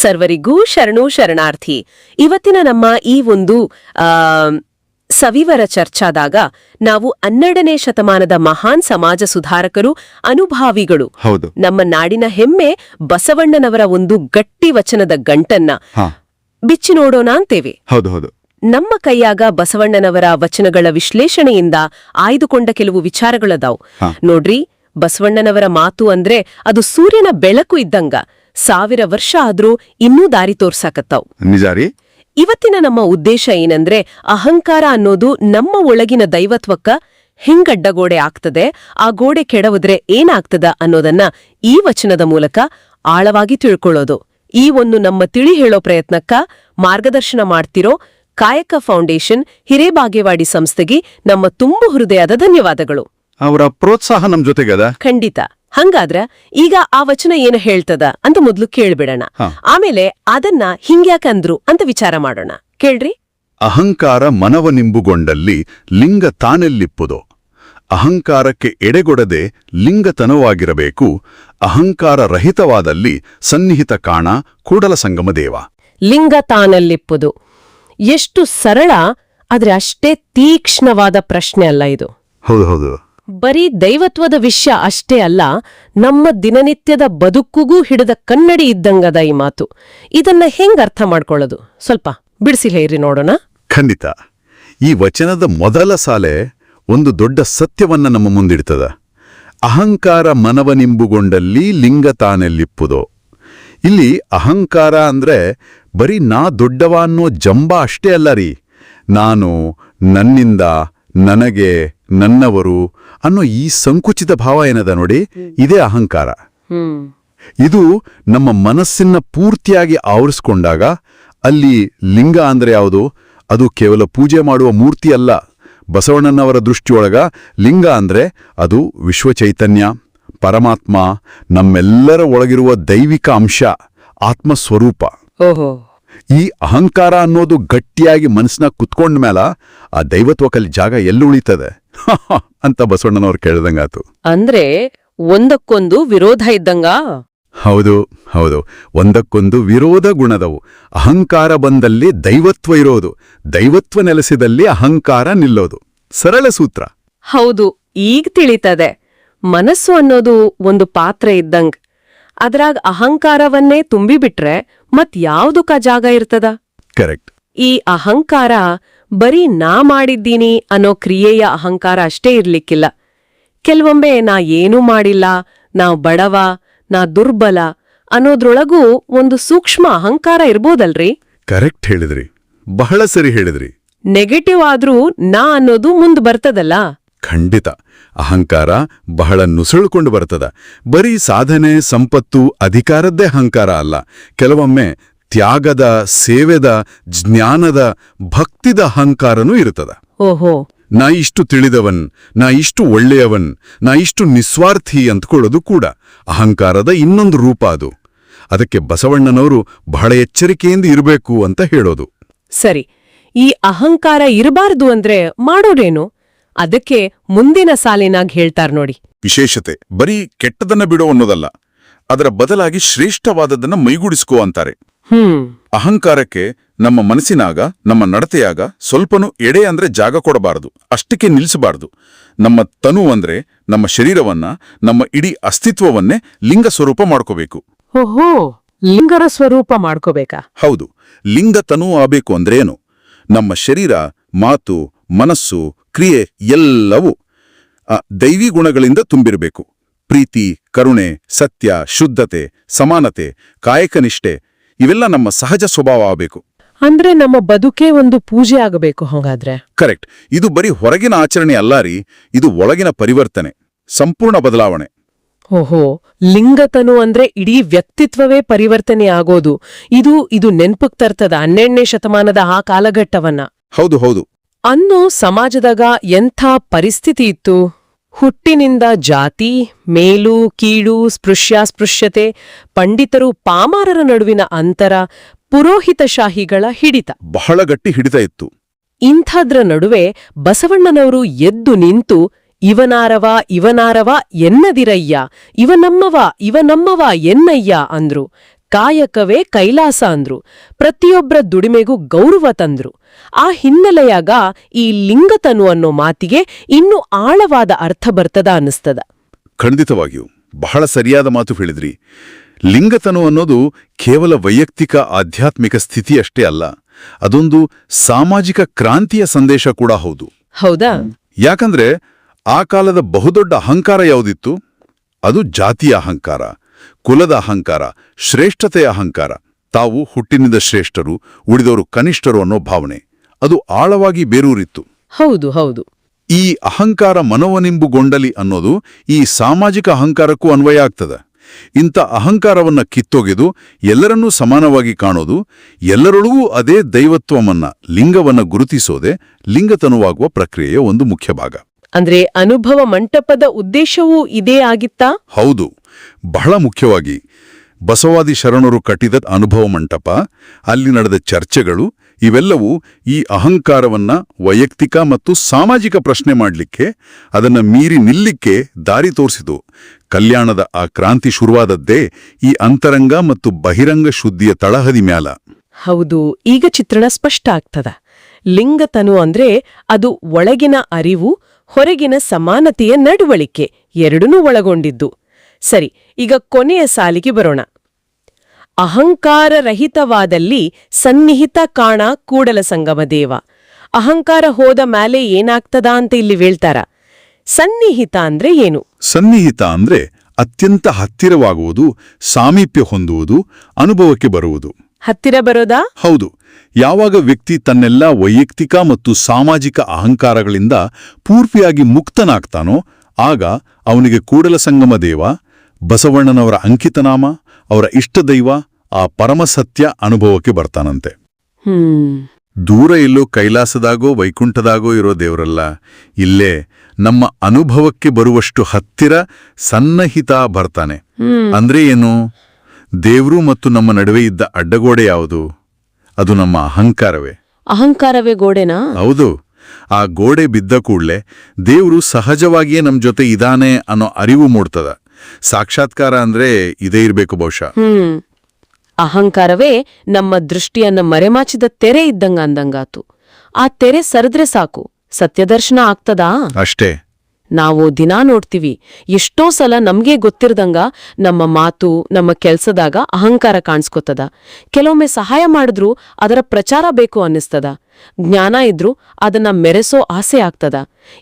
ಸರ್ವರಿಗೂ ಶರಣು ಶರಣಾರ್ಥಿ. ಇವತ್ತಿನ ನಮ್ಮ ಈ ಒಂದು ಆ, ಸವಿವರ ಚರ್ಚಾದಾಗ ನಾವು ಹನ್ನೆರಡನೇ ಶತಮಾನದ ಮಹಾನ್ ಸಮಾಜ ಸುಧಾರಕರು ಅನುಭಾವಿಗಳು. ಹೌದು. ನಮ್ಮ ನಾಡಿನ ಹೆಮ್ಮೆ ಬಸವಣ್ಣನವರ ಒಂದು ಗಟ್ಟಿ ವಚನದ ಗಂಟನ್ನ ಬಿಚ್ಚಿ ನೋಡೋಣ ಅಂತೇವೆ. ಹೌದು ಹೌದು. ನಮ್ಮ ಕೈಯಾಗ ಬಸವಣ್ಣನವರ ವಚನಗಳ ವಿಶ್ಲೇಷಣೆಯಿಂದ ಆಯ್ದುಕೊಂಡ ಕೆಲವು ವಿಚಾರಗಳದಾವ್. ನೋಡ್ರಿ ಬಸವಣ್ಣನವರ ಮಾತು ಅಂದ್ರೆ ಅದು ಸೂರ್ಯನ ಬೆಳಕು ಇದ್ದಂಗ. ಸಾವಿರ ವರ್ಷ ಆದ್ರೂ ಇನ್ನೂ ದಾರಿ ತೋರ್ಸಾಕತ್ತಾವ್. ನಿಜ ರೀ ಇವತ್ತಿನ ನಮ್ಮ ಉದ್ದೇಶ ಏನಂದ್ರೆ ಅಹಂಕಾರ ಅನ್ನೋದು ನಮ್ಮ ಒಳಗಿನ ದೈವತ್ವಕ್ಕ ಹಿಂಗಡ್ಡಗೋಡೆ ಆಗ್ತದೆ ಆ ಗೋಡೆ ಕೆಡವುದ್ರೆ ಏನಾಗ್ತದ ಅನ್ನೋದನ್ನ ಈ ವಚನದ ಮೂಲಕ ಆಳವಾಗಿ ತಿಳ್ಕೊಳ್ಳೋದು. ಈ ಒಂದು ನಮ್ಮ ತಿಳಿ ಹೇಳೋ ಪ್ರಯತ್ನಕ್ಕ ಮಾರ್ಗದರ್ಶನ ಮಾಡ್ತಿರೋ ಕಾಯಕ ಫೌಂಡೇಶನ್ ಹಿರೇಬಾಗೇವಾಡಿ ಸಂಸ್ಥೆಗೆ ನಮ್ಮ ತುಂಬು ಹೃದಯದ ಧನ್ಯವಾದಗಳು. ಅವರ ಪ್ರೋತ್ಸಾಹ ನಮ್ ಜೊತೆಗದ? ಖಂಡಿತ. ಹಂಗಾದ್ರ ಈಗ ಆ ವಚನ ಏನು ಹೇಳ್ತದ ಅಂತ ಮೊದ್ಲು ಕೇಳ್ಬಿಡೋಣ. ಆಮೇಲೆ ಅದನ್ನ ಹಿಂಗ್ಯಾಕಂದ್ರು ಅಂತ ವಿಚಾರ ಮಾಡೋಣ. ಕೇಳ್ರಿ. ಅಹಂಕಾರ ಮನವನಿಂಬುಗೊಂಡಲ್ಲಿ ಲಿಂಗ ತಾನೆಲ್ಲಿಪ್ಪುದೋ? ಅಹಂಕಾರಕ್ಕೆ ಎಡೆಗೊಡದೆ ಲಿಂಗತನವಾಗಿರಬೇಕು. ಅಹಂಕಾರ ರಹಿತವಾದಲ್ಲಿ ಸನ್ನಿಹಿತ ಕಾಣ ಕೂಡಲ ಸಂಗಮ ದೇವ. ಲಿಂಗ ತಾನಲ್ಲಿಪ್ಪುದು? ಎಷ್ಟು ಸರಳ ಆದ್ರೆ ಅಷ್ಟೇ ತೀಕ್ಷ್ಣವಾದ ಪ್ರಶ್ನೆ ಅಲ್ಲ ಇದು. ಹೌದು ಹೌದು. ಬರೀ ದೈವತ್ವದ ವಿಷಯ ಅಷ್ಟೇ ಅಲ್ಲ, ನಮ್ಮ ದಿನನಿತ್ಯದ ಬದುಕುಗೂ ಹಿಡಿದ ಕನ್ನಡಿ ಇದ್ದಂಗದ ಈ ಮಾತು. ಇದನ್ನ ಹೆಂಗ್ ಅರ್ಥ ಮಾಡ್ಕೊಳ್ಳೋದು? ಸ್ವಲ್ಪ ಬಿಡಿಸಿ ಇರಿ ನೋಡೋಣ. ಖಂಡಿತ. ಈ ವಚನದ ಮೊದಲ ಸಾಲೆ ಒಂದು ದೊಡ್ಡ ಸತ್ಯವನ್ನ ನಮ್ಮ ಮುಂದಿಡ್ತದ. ಅಹಂಕಾರ ಮನವನಿಂಬುಗೊಂಡಲ್ಲಿ ಲಿಂಗ ತಾನೆಲ್ಲಿಪ್ಪುದೋ ಇಲ್ಲಿ ಅಹಂಕಾರ ಅಂದ್ರೆ ಬರೀ ನಾ ದೊಡ್ಡವ ಅನ್ನೋ ಜಂಬ ಅಷ್ಟೇ ಅಲ್ಲ ರೀ. ನಾನು ನನ್ನಿಂದ ನನಗೆ ನನ್ನವರು ಅನ್ನೋ ಈ ಸಂಕುಚಿತ ಭಾವ ಏನದ ನೋಡಿ? ಇದೇ ಅಹಂಕಾರ. ಇದು ನಮ್ಮ ಮನಸ್ಸನ್ನ ಪೂರ್ತಿಯಾಗಿ ಆವರಿಸ್ಕೊಂಡಾಗ ಅಲ್ಲಿ ಲಿಂಗ ಅಂದ್ರೆ ಯಾವುದು? ಅದು ಕೇವಲ ಪೂಜೆ ಮಾಡುವ ಮೂರ್ತಿ ಅಲ್ಲ. ಬಸವಣ್ಣನವರ ದೃಷ್ಟಿಯೊಳಗ ಲಿಂಗ ಅಂದ್ರೆ ಅದು ವಿಶ್ವ ಚೈತನ್ಯ ಪರಮಾತ್ಮ ನಮ್ಮೆಲ್ಲರ ಒಳಗಿರುವ ದೈವಿಕ ಅಂಶ ಆತ್ಮಸ್ವರೂಪ. ಓಹೋ. ಈ ಅಹಂಕಾರ ಅನ್ನೋದು ಗಟ್ಟಿಯಾಗಿ ಮನಸ್ಸನ್ನ ಕುತ್ಕೊಂಡ ಮೇಲೆ ಆ ದೈವತ್ವಕಲ್ಲಿ ಜಾಗ ಎಲ್ಲುಳಿತದೆ ಅಂತ ಬಸವಣ್ಣನವ್ರು ಕೇಳ್ದಂಗಾತು ಅಂದ್ರೆ ಒಂದಕ್ಕೊಂದು ವಿರೋಧ ಇದ್ದಂಗ? ಹೌದು ಹೌದು. ಒಂದಕ್ಕೊಂದು ವಿರೋಧ ಗುಣದವು. ಅಹಂಕಾರ ಬಂದಲ್ಲಿ ದೈವತ್ವ ಇರೋದು. ದೈವತ್ವ ನೆಲೆಸಿದಲ್ಲಿ ಅಹಂಕಾರ ನಿಲ್ಲೋದು. ಸರಳ ಸೂತ್ರ. ಹೌದು ಈಗ ತಿಳಿತದೆ. ಮನಸ್ಸು ಅನ್ನೋದು ಒಂದು ಪಾತ್ರ ಇದ್ದಂಗ್. ಅದ್ರಾಗ ಅಹಂಕಾರವನ್ನೇ ತುಂಬಿಬಿಟ್ರೆ ಮತ್ ಯಾವ್ದುಕ ಜಾಗ ಇರ್ತದ? ಕರೆಕ್ಟ್ ಈ ಅಹಂಕಾರ ಬರೀ ನಾ ಮಾಡಿದ್ದೀನಿ ಅನ್ನೋ ಕ್ರಿಯೆಯ ಅಹಂಕಾರ ಅಷ್ಟೇ ಇರ್ಲಿಕ್ಕಿಲ್ಲ. ಕೆಲವೊಮ್ಮೆ ನಾ ಏನೂ ಮಾಡಿಲ್ಲ ನಾ ಬಡವ ನಾ ದುರ್ಬಲ ಅನ್ನೋದ್ರೊಳಗೂ ಒಂದು ಸೂಕ್ಷ್ಮ ಅಹಂಕಾರ ಇರ್ಬೋದಲ್ರಿ? ಕರೆಕ್ಟ್ ಹೇಳಿದ್ರಿ. ಬಹಳ ಸರಿ ಹೇಳಿದ್ರಿ. ನೆಗೆಟಿವ್ ಆದ್ರೂ ನಾ ಅನ್ನೋದು ಮುಂದ್ ಬರ್ತದಲ್ಲ? ಖಂಡಿತ. ಅಹಂಕಾರ ಬಹಳ ನುಸುಳ್ಕೊಂಡು ಬರ್ತದ. ಬರೀ ಸಾಧನೆ ಸಂಪತ್ತು ಅಧಿಕಾರದ್ದೇ ಅಹಂಕಾರ ಅಲ್ಲ. ಕೆಲವೊಮ್ಮೆ ತ್ಯಾಗದ ಸೇವೆದ ಜ್ಞಾನದ ಭಕ್ತಿದ ಅಹಂಕಾರನೂ ಇರುತ್ತದ. ಓಹೋ. ನಾ ಇಷ್ಟು ತಿಳಿದವನ್ ನಾ ಇಷ್ಟು ಒಳ್ಳೆಯವನ್ ನಾ ಇಷ್ಟು ನಿಸ್ವಾರ್ಥಿ ಅಂತಕೊಳ್ಳೋದು ಕೂಡ ಅಹಂಕಾರದ ಇನ್ನೊಂದು ರೂಪ ಅದು. ಅದಕ್ಕೆ ಬಸವಣ್ಣನವರು ಬಹಳ ಎಚ್ಚರಿಕೆಯಿಂದ ಇರಬೇಕು ಅಂತ ಹೇಳೋದು. ಸರಿ. ಈ ಅಹಂಕಾರ ಇರಬಾರದು ಅಂದ್ರೆ ಮಾಡೋರೇನು ಅದಕ್ಕೆ ಮುಂದಿನ ಸಾಲಿನಾಗ್ ಹೇಳ್ತಾರ್ ನೋಡಿ. ವಿಶೇಷತೆ ಬರೀ ಕೆಟ್ಟದನ್ನ ಬಿಡೋ ಅನ್ನೋದಲ್ಲ. ಅದರ ಬದಲಾಗಿ ಶ್ರೇಷ್ಠವಾದದನ್ನ ಮೈಗೂಡಿಸ್ಕೋ ಅಂತಾರೆ. ಅಹಂಕಾರಕ್ಕೆ ನಮ್ಮ ಮನಸ್ಸಿನಾಗ ನಮ್ಮ ನಡತೆಯಾಗ ಸ್ವಲ್ಪನೂ ಎಡೆ ಅಂದ್ರೆ ಜಾಗ ಕೊಡಬಾರದು ಅಷ್ಟಕ್ಕೆ ನಿಲ್ಲಿಸಬಾರದು. ನಮ್ಮ ತನು ಅಂದ್ರೆ ನಮ್ಮ ಶರೀರವನ್ನ ನಮ್ಮ ಇಡೀ ಅಸ್ತಿತ್ವವನ್ನೇ ಲಿಂಗ ಸ್ವರೂಪ ಮಾಡ್ಕೋಬೇಕು. ಓಹೋ ಲಿಂಗರ ಸ್ವರೂಪ ಮಾಡ್ಕೋಬೇಕಾ? ಹೌದು ಲಿಂಗ ತನು ಆಬೇಕು ಅಂದ್ರೇನು? ನಮ್ಮ ಶರೀರ ಮಾತು ಮನಸ್ಸು ಕ್ರಿಯೆ ಎಲ್ಲವೂ ದೈವಿ ಗುಣಗಳಿಂದ ತುಂಬಿರಬೇಕು. ಪ್ರೀತಿ ಕರುಣೆ ಸತ್ಯ ಶುದ್ಧತೆ ಸಮಾನತೆ ಕಾಯಕನಿಷ್ಠೆ ಇವೆಲ್ಲ ನಮ್ಮ ಸಹಜ ಸ್ವಭಾವ ಆಗಬೇಕು. ಅಂದ್ರೆ ನಮ್ಮ ಬದುಕೇ ಒಂದು ಪೂಜೆ ಆಗಬೇಕು ಹಾಗಾದ್ರೆ. ಕರೆಕ್ಟ್ ಇದು ಬರೀ ಹೊರಗಿನ ಆಚರಣೆ ಅಲ್ಲ ರೀ ಇದು ಒಳಗಿನ ಪರಿವರ್ತನೆ ಸಂಪೂರ್ಣ ಬದಲಾವಣೆ. ಓಹೋ ಲಿಂಗತನು ಅಂದ್ರೆ ಇಡೀ ವ್ಯಕ್ತಿತ್ವವೇ ಪರಿವರ್ತನೆ ಆಗೋದು. ಇದು ಇದು ನೆನ್ಪಕ್ ತರ್ತದ ಹನ್ನೆರಡನೇ ಶತಮಾನದ ಆ ಕಾಲಘಟ್ಟವನ್ನ. ಹೌದು ಹೌದು. ಅನ್ನು ಸಮಾಜದಾಗ ಎಂಥ ಪರಿಸ್ಥಿತಿ ಇತ್ತು? ಹುಟ್ಟಿನಿಂದ ಜಾತಿ ಮೇಲು ಕೀಳು ಸ್ಪೃಶ್ಯಾಸ್ಪೃಶ್ಯತೆ ಪಂಡಿತರು ಪಾಮಾರರ ನಡುವಿನ ಅಂತರ ಪುರೋಹಿತಶಾಹಿಗಳ ಹಿಡಿತ. ಬಹಳ ಗಟ್ಟಿ ಹಿಡಿತ ಇತ್ತು. ಇಂಥದ್ರ ನಡುವೆ ಬಸವಣ್ಣನವರು ಎದ್ದು ನಿಂತು ಇವನಾರವ ಇವನಾರವ ಎನ್ನದಿರಯ್ಯ ಇವ ನಮ್ಮವ ಇವ ನಮ್ಮವ ಎನ್ನಯ್ಯ ಅಂದ್ರು. ಕಾಯಕವೇ ಕೈಲಾಸ ಅಂದ್ರು. ಪ್ರತಿಯೊಬ್ಬರ ದುಡಿಮೆಗೂ ಗೌರವ ತಂದ್ರು. ಆ ಹಿನ್ನೆಲೆಯಾಗ ಈ ಲಿಂಗತನು ಅನ್ನೋ ಮಾತಿಗೆ ಇನ್ನೂ ಆಳವಾದ ಅರ್ಥ ಬರ್ತದ ಅನ್ನಿಸ್ತದ. ಖಂಡಿತವಾಗಿಯೂ ಬಹಳ ಸರಿಯಾದ ಮಾತು ಹೇಳಿದ್ರಿ. ಲಿಂಗತನು ಅನ್ನೋದು ಕೇವಲ ವೈಯಕ್ತಿಕ ಆಧ್ಯಾತ್ಮಿಕ ಸ್ಥಿತಿಯಷ್ಟೇ ಅಲ್ಲ ಅದೊಂದು ಸಾಮಾಜಿಕ ಕ್ರಾಂತಿಯ ಸಂದೇಶ ಕೂಡ ಹೌದು. ಹೌದಾ? ಯಾಕಂದ್ರೆ ಆ ಕಾಲದ ಬಹುದೊಡ್ಡ ಅಹಂಕಾರ ಯಾವುದಿತ್ತು? ಅದು ಜಾತಿಯ ಅಹಂಕಾರ. ಕುಲದ ಅಹಂಕಾರ ಶ್ರೇಷ್ಠತೆಯ ಅಹಂಕಾರ. ತಾವು ಹುಟ್ಟಿನಿಂದ ಶ್ರೇಷ್ಠರು ಉಳಿದವರು ಕನಿಷ್ಠರು ಅನ್ನೋ ಭಾವನೆ. ಅದು ಆಳವಾಗಿ ಬೇರೂರಿತ್ತು. ಹೌದು ಹೌದು. ಈ ಅಹಂಕಾರ ಮನವನಿಂಬುಗೊಂಡಲಿ ಅನ್ನೋದು ಈ ಸಾಮಾಜಿಕ ಅಹಂಕಾರಕ್ಕೂ ಅನ್ವಯ ಆಗ್ತದೆ. ಇಂಥ ಅಹಂಕಾರವನ್ನ ಕಿತ್ತೊಗೆದು ಎಲ್ಲರನ್ನೂ ಸಮಾನವಾಗಿ ಕಾಣೋದು ಎಲ್ಲರೊಳಗೂ ಅದೇ ದೈವತ್ವವನ್ನ ಲಿಂಗವನ್ನ ಗುರುತಿಸೋದೆ ಲಿಂಗತನುವಾಗುವ ಪ್ರಕ್ರಿಯೆಯ ಒಂದು ಮುಖ್ಯ ಭಾಗ. ಅಂದ್ರೆ ಅನುಭವ ಮಂಟಪದ ಉದ್ದೇಶವೂ ಇದೇ ಆಗಿತ್ತಾ? ಹೌದು. ಬಹಳ ಮುಖ್ಯವಾಗಿ ಬಸವಾದಿ ಶರಣರು ಕಟ್ಟಿದ ಅನುಭವ ಮಂಟಪ, ಅಲ್ಲಿ ನಡೆದ ಚರ್ಚೆಗಳು, ಇವೆಲ್ಲವೂ ಈ ಅಹಂಕಾರವನ್ನ ವೈಯಕ್ತಿಕ ಮತ್ತು ಸಾಮಾಜಿಕ ಪ್ರಶ್ನೆ ಮಾಡಲಿಕ್ಕೆ, ಅದನ್ನ ಮೀರಿ ನಿಲ್ಲಿಕ್ಕೆ ದಾರಿ ತೋರಿಸಿತು. ಕಲ್ಯಾಣದ ಆ ಕ್ರಾಂತಿ ಶುರುವಾದದ್ದೇ ಈ ಅಂತರಂಗ ಮತ್ತು ಬಹಿರಂಗ ಶುದ್ಧಿಯ ತಳಹದಿ ಮ್ಯಾಲ. ಹೌದು, ಈಗ ಚಿತ್ರಣ ಸ್ಪಷ್ಟ ಆಗ್ತದ. ಲಿಂಗತನು ಅಂದ್ರೆ ಅದು ಒಳಗಿನ ಅರಿವು, ಹೊರಗಿನ ಸಮಾನತೆಯ ನಡವಳಿಕೆ, ಎರಡನ್ನೂ ಒಳಗೊಂಡಿದ್ದು. ಸರಿ ಈಗ ಕೊನೆಯ ಸಾಲಿಗೆ ಬರೋಣ. ಅಹಂಕಾರರಹಿತವಾದಲ್ಲಿ ಸನ್ನಿಹಿತ ಕಾಣ ಕೂಡಲ ಸಂಗಮ ದೇವ. ಅಹಂಕಾರ ಹೋದ ಮೇಲೆ ಏನಾಗ್ತದ ಅಂತ ಇಲ್ಲಿ ಹೇಳ್ತಾರ. ಸನ್ನಿಹಿತ ಅಂದ್ರೆ ಏನು? ಸನ್ನಿಹಿತ ಅಂದ್ರೆ ಅತ್ಯಂತ ಹತ್ತಿರವಾಗುವುದು ಸಾಮೀಪ್ಯ ಹೊಂದುವುದು ಅನುಭವಕ್ಕೆ ಬರುವುದು. ಹತ್ತಿರ ಬರೋದಾ? ಹೌದು. ಯಾವಾಗ ವ್ಯಕ್ತಿ ತನ್ನೆಲ್ಲ ವೈಯಕ್ತಿಕ ಮತ್ತು ಸಾಮಾಜಿಕ ಅಹಂಕಾರಗಳಿಂದ ಪೂರ್ತಿಯಾಗಿ ಮುಕ್ತನಾಗ್ತಾನೋ ಆಗ ಅವನಿಗೆ ಕೂಡಲ ಸಂಗಮ ದೇವ ಬಸವಣ್ಣನವರ ಅಂಕಿತನಾಮ ಅವರ ಇಷ್ಟದೈವ ಆ ಪರಮಸತ್ಯ ಅನುಭವಕ್ಕೆ ಬರ್ತಾನಂತೆ. ದೂರ ಎಲ್ಲೋ ಕೈಲಾಸದಾಗೋ ವೈಕುಂಠದಾಗೋ ಇರೋ ದೇವರಲ್ಲ ಇಲ್ಲೇ ನಮ್ಮ ಅನುಭವಕ್ಕೆ ಬರುವಷ್ಟು ಹತ್ತಿರ ಸನ್ನಹಿತ ಬರ್ತಾನೆ. ಅಂದ್ರೆ ಏನು? ದೇವ್ರು ಮತ್ತು ನಮ್ಮ ನಡುವೆ ಇದ್ದ ಅಡ್ಡಗೋಡೆ ಯಾವುದು? ಅದು ನಮ್ಮ ಅಹಂಕಾರವೇ. ಅಹಂಕಾರವೇ ಗೋಡೆನಾ? ಹೌದು. ಆ ಗೋಡೆ ಬಿದ್ದ ಕೂಡ್ಲೆ ದೇವ್ರು ಸಹಜವಾಗಿಯೇ ನಮ್ ಜೊತೆ ಇದಾನೆ ಅನ್ನೋ ಅರಿವು ಮೂಡ್ತದ. ಸಾಕ್ಷಾತ್ಕಾರ ಅಂದ್ರೆ ಇದೇ ಇರಬೇಕು ಬಹುಶಃ. ಹ್ಮ್. ಅಹಂಕಾರವೇ ನಮ್ಮ ದೃಷ್ಟಿಯನ್ನ ಮರೆಮಾಚಿದ ತೆರೆ ಇದ್ದಂಗ ಅಂದಂಗಾತು. ಆ ತೆರೆ ಸರಿದ್ರೆ ಸಾಕು. ಸತ್ಯದರ್ಶನ ಆಗ್ತದಾ? ಅಷ್ಟೇ. ನಾವು ದಿನಾ ನೋಡ್ತೀವಿ. ಎಷ್ಟೋ ಸಲ ನಮ್ಗೆ ಗೊತ್ತಿರ್ದಂಗ ನಮ್ಮ ಮಾತು ನಮ್ಮ ಕೆಲ್ಸದಾಗ ಅಹಂಕಾರ ಕಾಣಿಸ್ಕೊತದ. ಕೆಲವೊಮ್ಮೆ ಸಹಾಯ ಮಾಡಿದ್ರೂ ಅದರ ಪ್ರಚಾರ ಬೇಕು ಅನ್ನಿಸ್ತದ. ಜ್ಞಾನ ಇದ್ರೂ ಅದನ್ನ ಮೆರೆಸೋ ಆಸೆ ಆಗ್ತದ.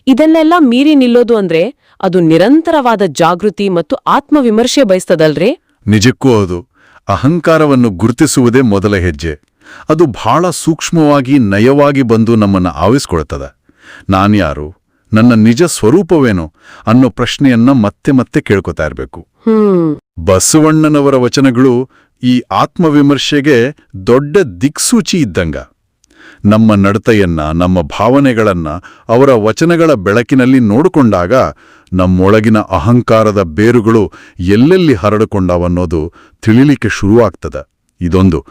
ಇದನ್ನೆಲ್ಲ ಮೀರಿ ನಿಲ್ಲೋದು ಅಂದ್ರೆ ಅದು ನಿರಂತರವಾದ ಜಾಗೃತಿ ಮತ್ತು ಆತ್ಮವಿಮರ್ಶೆ ಬಯಸ್ತದಲ್ರೇ? ನಿಜಕ್ಕೂ ಅದು ಅಹಂಕಾರವನ್ನು ಗುರುತಿಸುವುದೇ ಮೊದಲ ಹೆಜ್ಜೆ. ಅದು ಬಹಳ ಸೂಕ್ಷ್ಮವಾಗಿ ನಯವಾಗಿ ಬಂದು ನಮ್ಮನ್ನು ಆವಿಸ್ಕೊಳ್ತದ. ನಾನ್ಯಾರು ನನ್ನ ನಿಜ ಸ್ವರೂಪವೇನು? ಅನ್ನೋ ಪ್ರಶ್ನೆಯನ್ನ ಮತ್ತೆ ಮತ್ತೆ ಕೇಳ್ಕೊತಾ ಇರಬೇಕು. ಹ್ಮ್. ಬಸವಣ್ಣನವರ ವಚನಗಳು ಈ ಆತ್ಮವಿಮರ್ಶೆಗೆ ದೊಡ್ಡ ದಿಕ್ಸೂಚಿ ಇದ್ದಂಗ. ನಮ್ಮ ನಡತೆಯನ್ನ ನಮ್ಮ ಭಾವನೆಗಳನ್ನ ಅವರ ವಚನಗಳ ಬೆಳಕಿನಲ್ಲಿ ನೋಡಿಕೊಂಡಾಗ ನಮ್ಮೊಳಗಿನ ಅಹಂಕಾರದ ಬೇರುಗಳು ಎಲ್ಲೆಲ್ಲಿ ಹರಡಿಕೊಂಡವನ್ನೋದು ತಿಳಿಲಿಕ್ಕೆ ಶುರುವಾಗ್ತದೆ. ಇದೊಂದು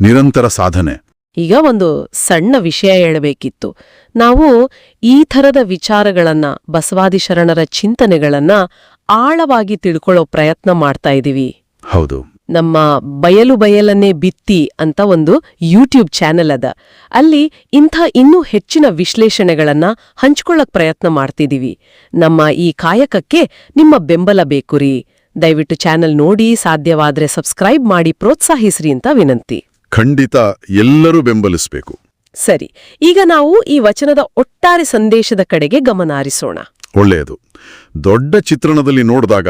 ನಿರಂತರ ಸಾಧನೆ. ಈಗ ಒಂದು ಸಣ್ಣ ವಿಷಯ ಹೇಳಬೇಕಿತ್ತು. ನಾವು ಈ ಥರದ ವಿಚಾರಗಳನ್ನ ಬಸವಾದಿ ಶರಣರ ಚಿಂತನೆಗಳನ್ನ ಆಳವಾಗಿ ತಿಳ್ಕೊಳ್ಳೋ ಪ್ರಯತ್ನ ಮಾಡ್ತಾ ಇದ್ದೀವಿ. ಹೌದು. ನಮ್ಮ ಬಯಲು ಬಯಲನ್ನೇ ಬಿತ್ತಿ ಅಂತ ಒಂದು ಯೂಟ್ಯೂಬ್ ಚಾನೆಲ್ ಅದ. ಅಲ್ಲಿ ಇಂಥ ಇನ್ನೂ ಹೆಚ್ಚಿನ ವಿಶ್ಲೇಷಣೆಗಳನ್ನ ಹಂಚ್ಕೊಳ್ಳಕ್ ಪ್ರಯತ್ನ ಮಾಡ್ತಿದ್ದೀವಿ ನಮ್ಮ ಈ ಕಾಯಕಕ್ಕೆ ನಿಮ್ಮ ಬೆಂಬಲ ಬೇಕು ರೀ ದಯವಿಟ್ಟು ಚಾನೆಲ್ ನೋಡಿ ಸಾಧ್ಯವಾದ್ರೆ ಸಬ್ಸ್ಕ್ರೈಬ್ ಮಾಡಿ ಪ್ರೋತ್ಸಾಹಿಸ್ರಿ ಅಂತ ವಿನಂತಿ. ಖಂಡಿತ ಎಲ್ಲರೂ ಬೆಂಬಲಿಸಬೇಕು. ಸರಿ ಈಗ ನಾವು ಈ ವಚನದ ಒಟ್ಟಾರೆ ಸಂದೇಶದ ಕಡೆಗೆ ಗಮನ ಹರಿಸೋಣ. ಒಳ್ಳೆಯದು. ದೊಡ್ಡ ಚಿತ್ರಣದಲ್ಲಿ ನೋಡಿದಾಗ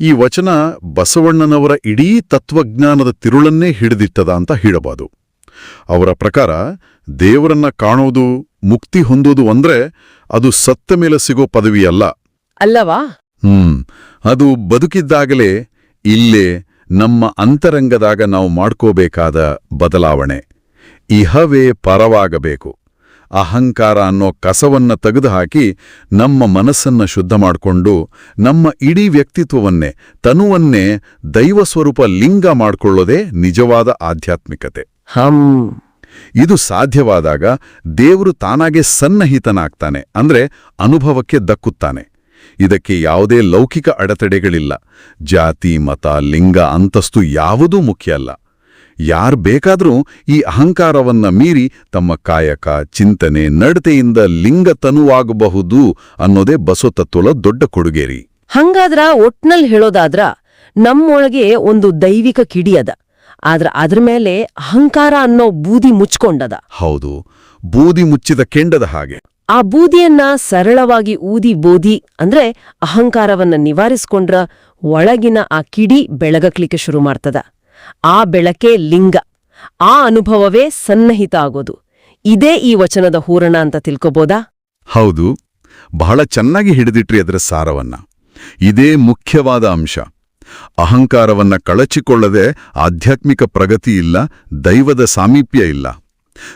ಈ ವಚನ ಬಸವಣ್ಣನವರ ಇಡೀ ತತ್ವಜ್ಞಾನದ ತಿರುಳನ್ನೇ ಹಿಡಿದಿಟ್ಟದ ಅಂತ ಹೇಳಬಹುದು. ಅವರ ಪ್ರಕಾರ ದೇವರನ್ನ ಕಾಣೋದು ಮುಕ್ತಿ ಹೊಂದೋದು ಅಂದ್ರೆ ಅದು ಸತ್ತ ಮೇಲೆ ಸಿಗೋ ಪದವಿಯಲ್ಲ. ಅಲ್ಲವಾ? ಹ್ಮ್ ಅದು ಬದುಕಿದ್ದಾಗಲೇ ಇಲ್ಲೇ ನಮ್ಮ ಅಂತರಂಗದಾಗ ನಾವು ಮಾಡ್ಕೋಬೇಕಾದ ಬದಲಾವಣೆ. ಇಹವೇ ಪರವಾಗಬೇಕು. ಅಹಂಕಾರ ಅನ್ನೋ ಕಸವನ್ನ ತೆಗೆದುಹಾಕಿ ನಮ್ಮ ಮನಸ್ಸನ್ನ ಶುದ್ಧ ಮಾಡಿಕೊಂಡು ನಮ್ಮ ಇಡೀ ವ್ಯಕ್ತಿತ್ವವನ್ನೇ ತನುವನ್ನೇ ದೈವ ಸ್ವರೂಪ ಲಿಂಗ ಮಾಡಿಕೊಳ್ಳೋದೇ ನಿಜವಾದ ಆಧ್ಯಾತ್ಮಿಕತೆ. ಹಂ. ಇದು ಸಾಧ್ಯವಾದಾಗ ದೇವರು ತಾನಾಗೆ ಸನ್ನಹಿತನಾಗ್ತಾನೆ ಅಂದ್ರೆ ಅನುಭವಕ್ಕೆ ದಕ್ಕುತ್ತಾನೆ. ಇದಕ್ಕೆ ಯಾವುದೇ ಲೌಕಿಕ ಅಡೆತಡೆಗಳಿಲ್ಲ. ಜಾತಿ ಮತ ಲಿಂಗ ಅಂತಸ್ತು ಯಾವುದೂ ಮುಖ್ಯ ಅಲ್ಲ. ಯಾರ್ ಬೇಕಾದರೂ ಈ ಅಹಂಕಾರವನ್ನ ಮೀರಿ ತಮ್ಮ ಕಾಯಕ ಚಿಂತನೆ ನಡತೆಯಿಂದ ಲಿಂಗತನುವಾಗಬಹುದು ಅನ್ನೋದೇ ಬಸವತತ್ವದ ದೊಡ್ಡ ಕೊಡುಗೆರಿ. ಹಂಗಾದ್ರ ಒಟ್ನಲ್ಲಿ ಹೇಳೋದಾದ್ರ ನಮ್ಮೊಳಗೆ ಒಂದು ದೈವಿಕ ಕಿಡಿ ಅದ. ಆದ್ರ ಅದ್ರ ಮೇಲೆ ಅಹಂಕಾರ ಅನ್ನೋ ಬೂದಿ ಮುಚ್ಕೊಂಡದ. ಹೌದು ಬೂದಿ ಮುಚ್ಚಿದ ಕೆಂಡದ ಹಾಗೆ. ಆ ಬೂದಿಯನ್ನ ಸರಳವಾಗಿ ಊದಿ ಬೋದಿ ಅಂದ್ರೆ ಅಹಂಕಾರವನ್ನ ನಿವಾರಿಸ್ಕೊಂಡ್ರ ಒಳಗಿನ ಆ ಕಿಡಿ ಬೆಳಗಕ್ಲಿಕ್ಕೆ ಶುರು ಮಾಡ್ತದ. ಆ ಬೆಳಕೆ ಲಿಂಗ, ಆ ಅನುಭವವೇ ಸನ್ನಹಿತ ಆಗೋದು ಇದೇ ಈ ವಚನದ ಹೂರಣ ಅಂತ ತಿಳ್ಕೊಬೋದಾ? ಹೌದು. ಬಹಳ ಚೆನ್ನಾಗಿ ಹಿಡಿದಿಟ್ರಿ ಅದರ ಸಾರವನ್ನ. ಇದೇ ಮುಖ್ಯವಾದ ಅಂಶ. ಅಹಂಕಾರವನ್ನ ಕಳಚಿಕೊಳ್ಳದೆ ಆಧ್ಯಾತ್ಮಿಕ ಪ್ರಗತಿ ಇಲ್ಲ, ದೈವದ ಸಾಮೀಪ್ಯ ಇಲ್ಲ.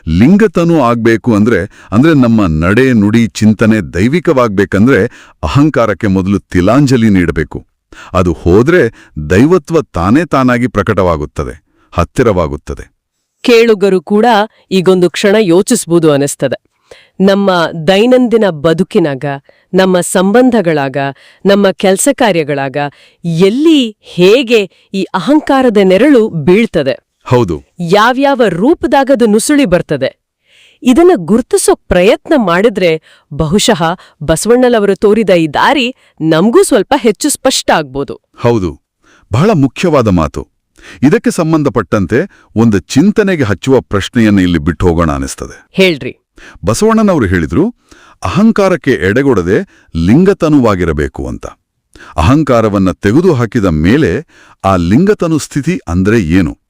ಲಿಂಗತನು ಆಗ್ಬೇಕು ಅಂದ್ರೆ ಅಂದ್ರೆ ನಮ್ಮ ನಡೆ ನುಡಿ ಚಿಂತನೆ ದೈವಿಕವಾಗ್ಬೇಕಂದ್ರೆ ಅಹಂಕಾರಕ್ಕೆ ಮೊದಲು ತಿಲಾಂಜಲಿ ನೀಡಬೇಕು. ಅದು ಹೋದ್ರೆ ದೈವತ್ವ ತಾನೇ ತಾನಾಗಿ ಪ್ರಕಟವಾಗುತ್ತದೆ ಹತ್ತಿರವಾಗುತ್ತದೆ. ಕೇಳುಗರು ಕೂಡ ಈಗೊಂದು ಕ್ಷಣ ಯೋಚಿಸ್ಬೋದು ಅನಿಸ್ತದೆ ನಮ್ಮ ದೈನಂದಿನ ಬದುಕಿನಾಗ ನಮ್ಮ ಸಂಬಂಧಗಳಾಗ ನಮ್ಮ ಕೆಲಸ ಕಾರ್ಯಗಳಾಗ ಎಲ್ಲಿ ಹೇಗೆ ಈ ಅಹಂಕಾರದ ನೆರಳು ಬೀಳ್ತದೆ? ಹೌದು. ಯಾವ್ಯಾವ ರೂಪದಾಗದು ನುಸುಳಿ ಬರ್ತದೆ? ಇದನ್ನ ಗುರ್ತಿಸೋ ಪ್ರಯತ್ನ ಮಾಡಿದ್ರೆ ಬಹುಶಃ ಬಸವಣ್ಣನವರು ತೋರಿದ ಈ ದಾರಿ ನಮಗೂ ಸ್ವಲ್ಪ ಹೆಚ್ಚು ಸ್ಪಷ್ಟ ಆಗ್ಬೋದು. ಹೌದು ಬಹಳ ಮುಖ್ಯವಾದ ಮಾತು. ಇದಕ್ಕೆ ಸಂಬಂಧಪಟ್ಟಂತೆ ಒಂದು ಚಿಂತನೆಗೆ ಹಚ್ಚುವ ಪ್ರಶ್ನೆಯನ್ನು ಇಲ್ಲಿ ಬಿಟ್ಟು ಹೋಗೋಣ ಅನಿಸ್ತದೆ ಹೇಳ್ರಿ. ಬಸವಣ್ಣನವರು ಹೇಳಿದ್ರು ಅಹಂಕಾರಕ್ಕೆ ಎಡೆಗೊಡದೆ ಲಿಂಗತನುವಾಗಿರಬೇಕು ಅಂತ. ಅಹಂಕಾರವನ್ನ ತೆಗೆದುಹಾಕಿದ ಮೇಲೆ ಆ ಲಿಂಗತನು ಸ್ಥಿತಿ ಅಂದ್ರೆ ಏನು?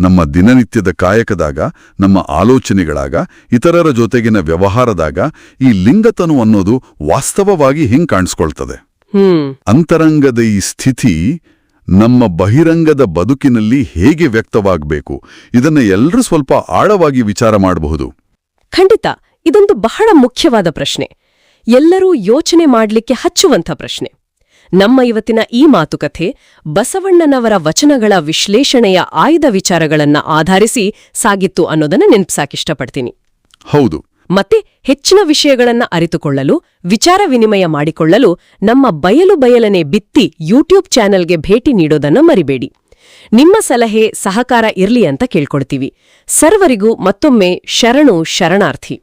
ನಮ್ಮ ದಿನನಿತ್ಯದ ಕಾಯಕದಾಗ ನಮ್ಮ ಆಲೋಚನೆಗಳಾಗ ಇತರರ ಜೊತೆಗಿನ ವ್ಯವಹಾರದಾಗ ಈ ಲಿಂಗತನು ಅನ್ನೋದು ವಾಸ್ತವವಾಗಿ ಹಿಂಗ್ ಕಾಣಿಸ್ಕೊಳ್ತದೆ? ಅಂತರಂಗದ ಈ ಸ್ಥಿತಿ ನಮ್ಮ ಬಹಿರಂಗದ ಬದುಕಿನಲ್ಲಿ ಹೇಗೆ ವ್ಯಕ್ತವಾಗಬೇಕು? ಇದನ್ನ ಎಲ್ಲರೂ ಸ್ವಲ್ಪ ಆಳವಾಗಿ ವಿಚಾರ ಮಾಡಬಹುದು. ಖಂಡಿತ ಇದೊಂದು ಬಹಳ ಮುಖ್ಯವಾದ ಪ್ರಶ್ನೆ. ಎಲ್ಲರೂ ಯೋಚನೆ ಮಾಡಲಿಕ್ಕೆ ಹಚ್ಚುವಂಥ ಪ್ರಶ್ನೆ. ನಮ್ಮ ಇವತ್ತಿನ ಈ ಮಾತುಕತೆ ಬಸವಣ್ಣನವರ ವಚನಗಳ ವಿಶ್ಲೇಷಣೆಯ ಆಯ್ದ ವಿಚಾರಗಳನ್ನ ಆಧರಿಸಿ ಸಾಗಿತ್ತು ಅನ್ನೋದನ್ನ ನೆನಪಿಸಾಕಿಷ್ಟಪಡ್ತೀನಿ ಹೌದು. ಮತ್ತೆ ಹೆಚ್ಚಿನ ವಿಷಯಗಳನ್ನ ಅರಿತುಕೊಳ್ಳಲು ವಿಚಾರ ವಿನಿಮಯ ಮಾಡಿಕೊಳ್ಳಲು ನಮ್ಮ ಬಯಲು ಬಯಲನೆ ಬಿತ್ತಿ ಯೂಟ್ಯೂಬ್ ಚಾನೆಲ್ಗೆ ಭೇಟಿ ನೀಡೋದನ್ನ ಮರಿಬೇಡಿ. ನಿಮ್ಮ ಸಲಹೆ ಸಹಕಾರ ಇರ್ಲಿ ಅಂತ ಕೇಳ್ಕೊಳ್ತೀವಿ ಸರ್ವರಿಗೂ ಮತ್ತೊಮ್ಮೆ ಶರಣು ಶರಣಾರ್ಥಿ.